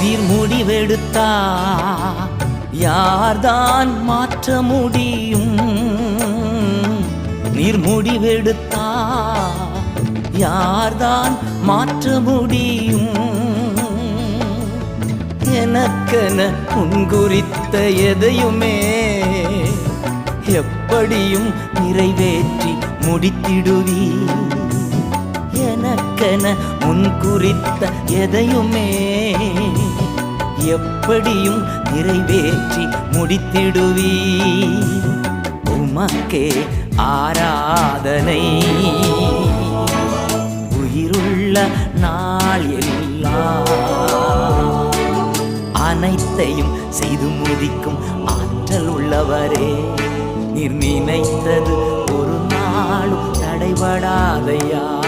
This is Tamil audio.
நீர் முடிவெடுத்தா? யார்தான் மாற்ற முடியும்? நீர் முடிவெடுத்தா? யார்தான் மாற்ற முடியும்? எனக்கென உன் குறித்த எதையுமே எப்படியும் நிறைவேற்றி முடித்திடுவீ எனக்கென உன் குறித்த எதையுமே எப்படியும் நிறைவேற்றி முடித்திடுவீ உமக்கே ஆராதனை. உயிருள்ள நாள் எல்லாம் அனைத்தையும் செய்து முதிக்கும் ஆற்றல் உள்ளவரே. நீர் நினைத்தது ஒரு நாளும் தடைபடாதையா?